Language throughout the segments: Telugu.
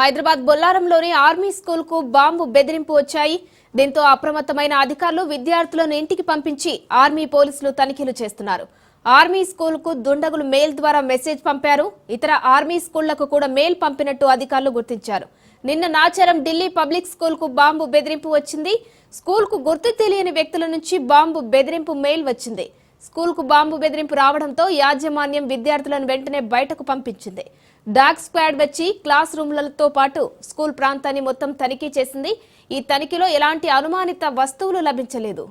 హైదరాబాద్ బొల్లారంలోని ఆర్మీ స్కూల్కు బాంబు బెదిరింపు వచ్చాయి. దీంతో అప్రమత్తమైన అధికారులు విద్యార్థులను ఇంటికి పంపించి ఆర్మీ పోలీసులు తనిఖీలు చేస్తున్నారు. ఆర్మీ స్కూల్కు దుండగులు మెయిల్ ద్వారా మెసేజ్ పంపారు. ఇతర ఆర్మీ స్కూళ్ళకు కూడా మెయిల్ పంపినట్టు అధికారులు గుర్తించారు. నిన్న నాచారం ఢిల్లీ పబ్లిక్ స్కూల్కు బాంబు బెదిరింపు వచ్చింది. స్కూల్కు గుర్తు తెలియని వ్యక్తుల నుంచి బాంబు బెదిరింపు మెయిల్ వచ్చింది. స్కూల్కు బాంబు బెదిరింపు రావడంతో యాజమాన్యం విద్యార్థులను వెంటనే బయటకు పంపించింది. డాగ్ స్క్వాడ్ వచ్చి క్లాస్ రూమ్లతో పాటు స్కూల్ ప్రాంతాన్ని మొత్తం తనిఖీ చేసింది. ఈ తనిఖీలో ఎలాంటి అనుమానిత వస్తువులు లభించలేదు.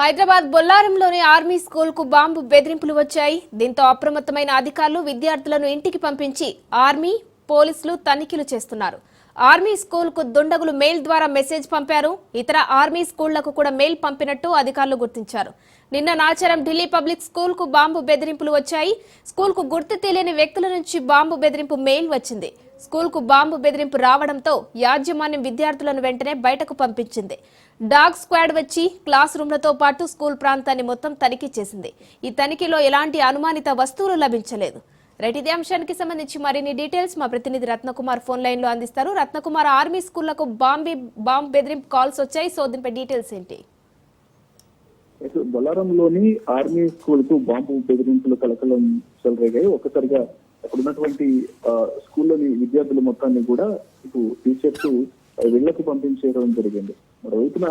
హైదరాబాద్ బొల్లారంలోని ఆర్మీ స్కూల్కు బాంబు బెదిరింపులు వచ్చాయి. దీంతో అప్రమత్తమైన అధికారులు విద్యార్థులను ఇంటికి పంపించి ఆర్మీ పోలీసులు తనిఖీలు చేస్తున్నారు. ఆర్మీ స్కూల్కు దుండగులు మెయిల్ ద్వారా మెసేజ్ పంపారు. ఇతర ఆర్మీ స్కూళ్ళకు కూడా మెయిల్ పంపినట్టు అధికారులు గుర్తించారు. నిన్న నాచారం ఢిల్లీ పబ్లిక్ స్కూల్కు బాంబు బెదిరింపులు వచ్చాయి. స్కూల్కు గుర్తు తెలియని వ్యక్తుల నుంచి బాంబు బెదిరింపు మెయిల్ వచ్చింది. స్కూల్కు బాంబు బెదిరింపు రావడంతో యాజమాన్యం విద్యార్థులను వెంటనే బయటకు పంపించింది. డాగ్ స్క్వాడ్ వచ్చి క్లాస్ రూమ్లతో పాటు స్కూల్ ప్రాంతాన్ని మొత్తం తనిఖీ చేసింది. ఈ తనిఖీలో ఎలాంటి అనుమానిత వస్తువులు లభించలేదు. రైట్ ఇదే అంశానికి సంబంధించి మరిన్ని డీటెయిల్స్ మా ప్రతినిధి రత్నకుమార్ ఫోన్ లైన్లో అందిస్తారు. రత్నకుమార్ ఆర్మీ స్కూళ్ళకు బాంబీ బాంబ్ బెదిరింపు కాల్స్ వచ్చాయి. సో దీనిపై డీటెయిల్స్ ఏంటి? బొల్లారంలోని ఆర్మీ స్కూల్కు బాంబు బెదిరింపులు కలకలం చెలరేగాయి. ఒక్కసారిగా అక్కడ ఉన్నటువంటి స్కూల్లోని విద్యార్థుల మొత్తాన్ని కూడా ఇటు టీచర్స్ ఇళ్ళకు పంపించేయడం జరిగింది. మరోవైపున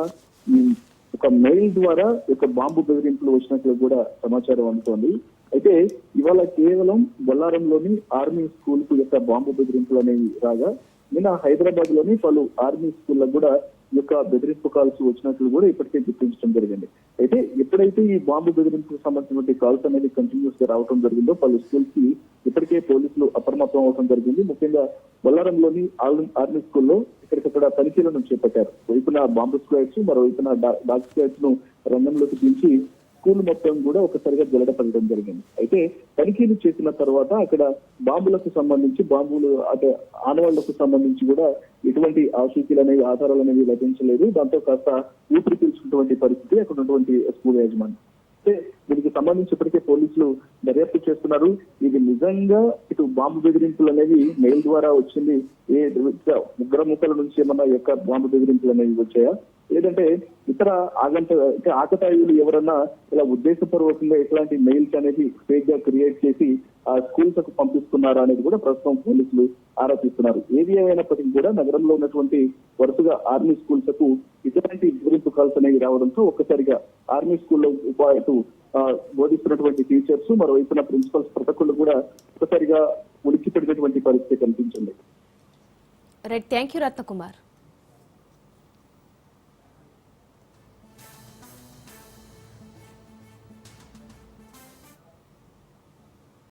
ఒక మెయిల్ ద్వారా ఒక బాంబు బెదిరింపులు వచ్చినట్లు కూడా సమాచారం అందుతోంది. అయితే ఇవాళ కేవలం బొల్లారంలోని ఆర్మీ స్కూల్కు యొక్క బాంబు బెదిరింపులు అనేవి రాగా నిన్న హైదరాబాద్లోని పలు ఆర్మీ స్కూళ్ళకు కూడా ఈ యొక్క బెదిరింపు కాల్స్ వచ్చినట్లు కూడా ఇప్పటికే గుర్తించడం జరిగింది. అయితే ఎప్పుడైతే ఈ బాంబు బెదిరింపుకు సంబంధించినటువంటి కాల్స్ అనేది కంటిన్యూస్గా రావడం జరిగిందో పలు స్కూల్స్కి ఇప్పటికే పోలీసులు అప్రమత్తం అవడం జరిగింది. ముఖ్యంగా బొల్లారంలోని ఆల్- ఆర్మీ స్కూల్లో ఇక్కడికక్కడ పరిశీలన చేపట్టారు. వైపున బాంబు స్క్వాడ్స్ మరోవైపున డా- డాగ్ స్క్వాడ్స్ను రంగంలోకి దించి స్కూల్ మొత్తం కూడా ఒకసారిగా జల్లడపడడం జరిగింది. అయితే తనిఖీలు చేసిన తర్వాత అక్కడ బాంబులకు సంబంధించి బాంబులు అటు ఆనవాళ్ళకు సంబంధించి కూడా ఎటువంటి ఆసూచీలు అనేవి ఆధారాలు అనేవి లభించలేదు. దాంతో కాస్త ఊపిరి పీల్చుకున్నటువంటి పరిస్థితి అక్కడ ఉన్నటువంటి స్కూల్ యాజమాన్యం అయితే దీనికి సంబంధించి ఇప్పటికే పోలీసులు దర్యాప్తు చేస్తున్నారు. ఇది నిజంగా ఇటు బాంబు బెదిరింపులు అనేవి మెయిల్ ద్వారా వచ్చింది. ఏ ఉగ్ర నుంచి ఏమన్నా యొక్క బాంబు బెదిరింపులు అనేవి వచ్చాయా? లేదంటే ఇతర ఆగంట అంటే ఎవరన్నా ఇలా ఉద్దేశపూర్వకంగా ఇట్లాంటి మెయిల్స్ అనేది ఫేక్గా క్రియేట్ చేసి ఆ స్కూల్స్కు పంపిస్తున్నారా అనేది కూడా ప్రస్తుతం పోలీసులు ఆరోపిస్తున్నారు ఏది ఏమైనప్పటికీ కూడా నగరంలో ఉన్నటువంటి వరుసగా ఆర్మీ స్కూల్స్కు ఇటువంటి బెదిరింపు కాల్స్ అనేవి రావడంతో ఒక్కసారిగా ఆర్మీ స్కూల్లో ఇటు బోధిస్తున్నటువంటి టీచర్స్ మరోవైపున ప్రిన్సిపల్స్ ప్రతకులు కూడా ఒక్కసారిగా ఉలిక్కి పరిస్థితి కనిపించింది. Right thank you Ratnakumar